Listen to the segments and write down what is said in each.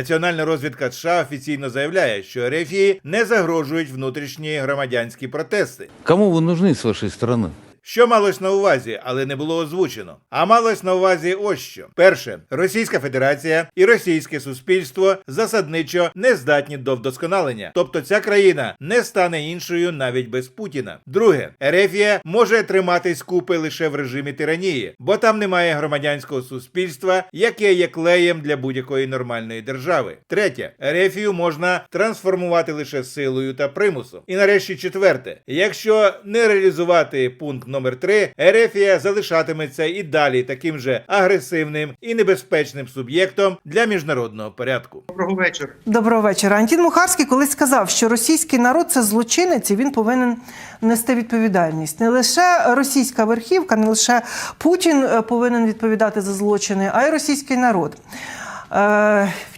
Національна розвідка США офіційно заявляє, що Рефії не загрожують внутрішні громадянські протести. Кому вы нужны с вашей стороны? Що малось на увазі, але не було озвучено. А малось на увазі ось що: перше, Російська Федерація і російське суспільство засадничо не здатні до вдосконалення. Тобто ця країна не стане іншою навіть без Путіна. Друге, Ерефія може триматись купи лише в режимі тиранії, бо там немає громадянського суспільства, яке є клеєм для будь-якої нормальної держави. Третє, Ерефію можна трансформувати лише силою та примусом. І нарешті четверте, якщо не реалізувати пункт номер 3 Ерефія залишатиметься і далі таким же агресивним і небезпечним суб'єктом для міжнародного порядку. Доброго вечора. Доброго вечора. Антін Мухарський колись сказав, що російський народ це злочинець, і він повинен нести відповідальність. Не лише російська верхівка, не лише Путін е, повинен відповідати за злочини, а й російський народ.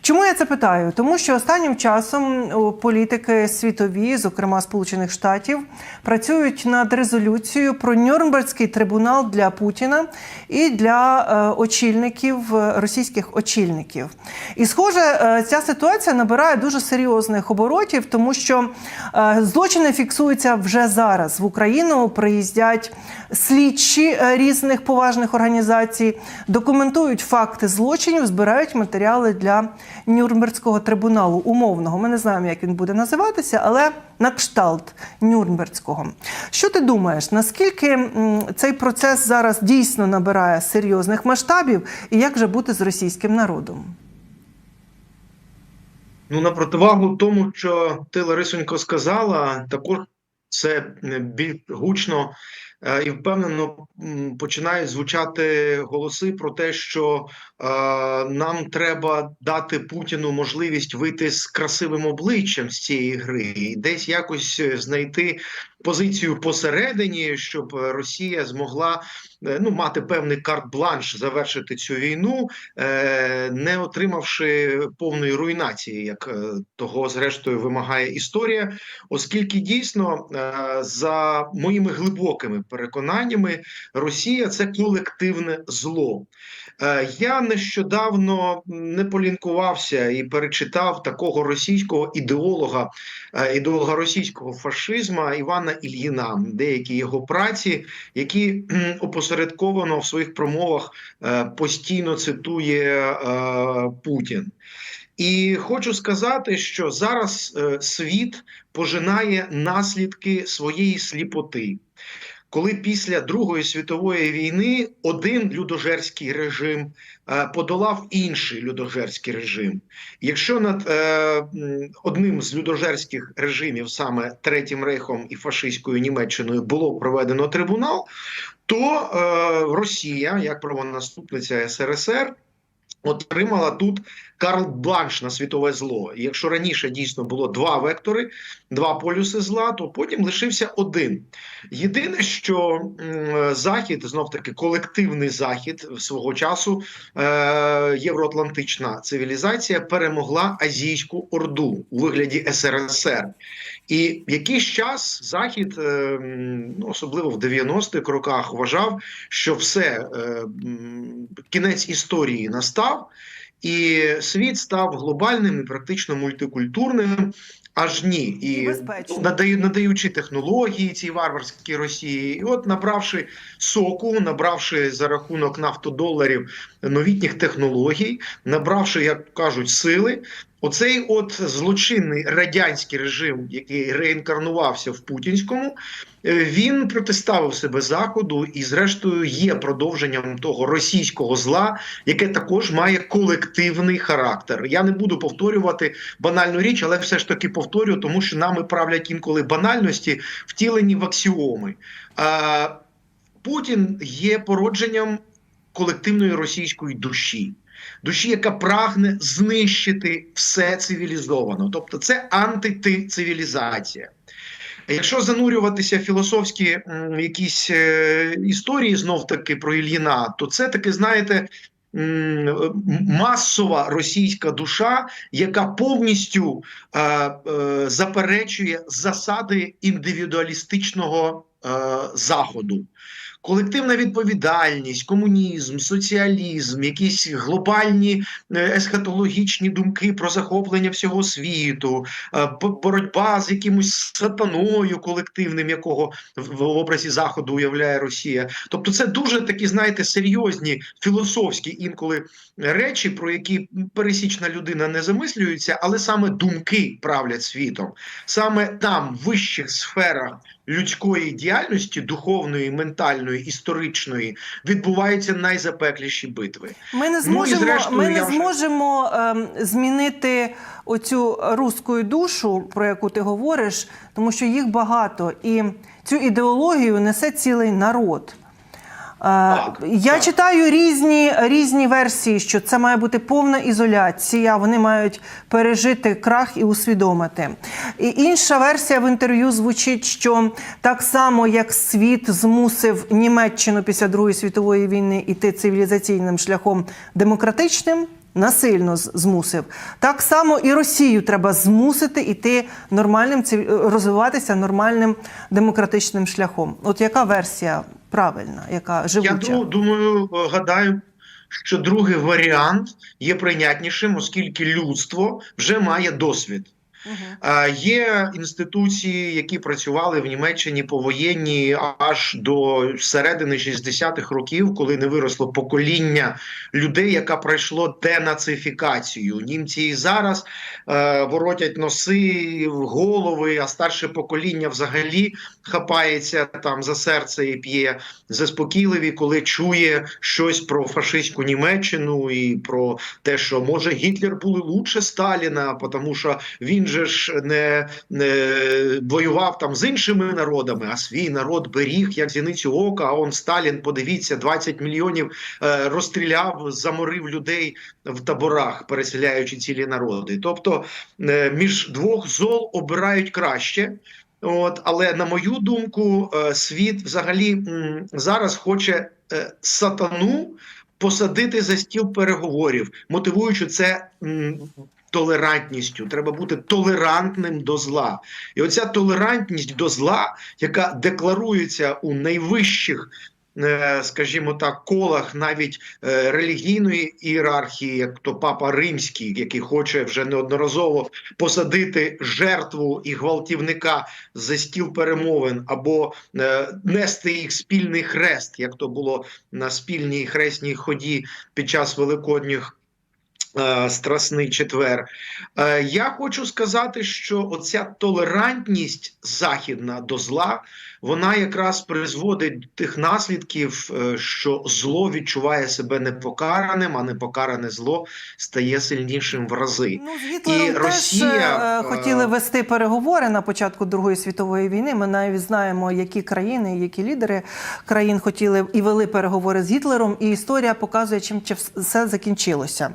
Чому я це питаю? Тому що останнім часом політики світові, зокрема Сполучених Штатів, працюють над резолюцією про Нюрнберзький трибунал для Путіна і для е, очільників е, російських очільників. І схоже, е, ця ситуація набирає дуже серйозних оборотів, тому що злочини фіксуються вже зараз. В Україну приїздять слідчі різних поважних організацій, документують факти злочинів, збирають матеріали для Нюрнберзького трибуналу умовного. Ми не знаємо, як він буде називатися, але на кшталт Нюрнберзького. Що ти думаєш, наскільки цей процес зараз дійсно набирає серйозних масштабів, і як же бути з російським народом? Ну на противагу тому, що ти Ларисонько сказала, також це е, більш гучно е, і впевнено починають звучати голоси про те, що е, нам треба дати Путіну можливість вийти з красивим обличчям з цієї гри, і десь якось знайти позицію посередині, щоб е, Росія змогла е, ну мати певний карт-бланш завершити цю війну, е, не отримавши повної руйнації, як того зрештою вимагає історія, оскільки дійсно за моїми глибокими переконаннями Росія це колективне зло. Я нещодавно не полінкувався і перечитав такого російського ідеолога, ідеолога російського фашизму Івана Ільїна, деякі його праці, які опосередковано в своїх промовах е, постійно цитує е, Путін. І хочу сказати, що зараз е, світ пожинає наслідки своєї сліпоти. Коли після Другої світової війни один людожерський режим е, подолав інший людожерський режим, якщо над е, одним з людожерських режимів, саме Третім Рейхом і фашистською Німеччиною, було проведено трибунал, то е, Росія, як правонаступниця СРСР, отримала тут Карл Бланш на світове зло. Якщо раніше дійсно було два вектори, два полюси зла, то потім лишився один. Єдине, що захід, знов таки колективний захід свого часу, е, євроатлантична цивілізація перемогла азійську орду у вигляді СРСР. І якийсь час захід, е, ну, особливо в 90-х роках, вважав, що все е, кінець історії настав. І світ став глобальним і практично мультикультурним. Аж ні, і надаю, надаючи технології цій варварській Росії, і от набравши соку, набравши за рахунок нафтодоларів новітніх технологій, набравши, як кажуть, сили. Оцей от злочинний радянський режим, який реінкарнувався в путінському, е, він протиставив себе заходу і, зрештою, є продовженням того російського зла, яке також має колективний характер. Я не буду повторювати банальну річ, але все ж таки повторю, тому що нами правлять інколи банальності, втілені в аксіоми. Путін є породженням колективної російської душі. Душі, яка прагне знищити все цивілізовано, тобто це антицивілізація. Якщо занурюватися в філософські якісь е, історії знов таки про Ільїна, то це таки, знаєте, масова російська душа, яка повністю е, е, заперечує засади індивідуалістичного заходу. колективна відповідальність, комунізм, соціалізм, якісь глобальні е, есхатологічні думки про захоплення всього світу, е, боротьба з якимось сатаною колективним, якого в образі заходу уявляє Росія. Тобто, це дуже такі, знаєте, серйозні філософські інколи речі, про які пересічна людина не замислюється, але саме думки правлять світом. Саме там, в вищих сферах людської діяльності, духовної, ментальної, історичної, відбуваються найзапекліші битви. Ми не Ну, зможемо, зрештою, ми не я вже- зможемо ем, змінити оцю руську душу, про яку ти говориш, тому що їх багато, і цю ідеологію несе цілий народ. Е, Я так. читаю різні, різні версії, що це має бути повна ізоляція. Вони мають пережити крах і усвідомити. І інша версія в інтерв'ю звучить, що так само як світ змусив Німеччину після Другої світової війни іти цивілізаційним шляхом демократичним. Насильно змусив так само і Росію треба змусити іти нормальним розвиватися нормальним демократичним шляхом. От яка версія правильна, яка живуча? Я думаю, гадаю, що другий варіант є прийнятнішим, оскільки людство вже має досвід. А Є інституції, які працювали в Німеччині повоєнні аж до середини 60-х років, коли не виросло покоління людей, яке пройшло денацифікацію. Німці і зараз е, воротять носи голови, а старше покоління взагалі хапається там за серце і п'є заспокійливі, коли чує щось про фашистську Німеччину і про те, що може Гітлер були лучше Сталіна, тому що він же ж не, не воював там з іншими народами, а свій народ беріг як зіницю ока. А он Сталін, подивіться, 20 мільйонів е, розстріляв, заморив людей в таборах, переселяючи цілі народи. Тобто е, між двох зол обирають краще. От, але на мою думку, е, світ взагалі м, зараз хоче е, сатану посадити за стіл переговорів, мотивуючи це м, толерантністю. Треба бути толерантним до зла. І оця толерантність до зла, яка декларується у найвищих. е, Скажімо так, колах навіть е, релігійної ієрархії, як то папа римський, який хоче вже неодноразово посадити жертву і гвалтівника за стіл перемовин, або е, нести їх спільний хрест, як то було на спільній хресній ході під час великодніх. Е, Страсний четвер. Е, Я хочу сказати, що оця толерантність західна до зла, вона якраз призводить до тих наслідків, е, що зло відчуває себе непокараним, а непокаране зло стає сильнішим в рази. Ну, з Гітлером І Росія, е, хотіли вести переговори на початку Другої світової війни. Ми навіть знаємо, які країни, які лідери країн хотіли і вели переговори з Гітлером. І історія показує, чим це все закінчилося.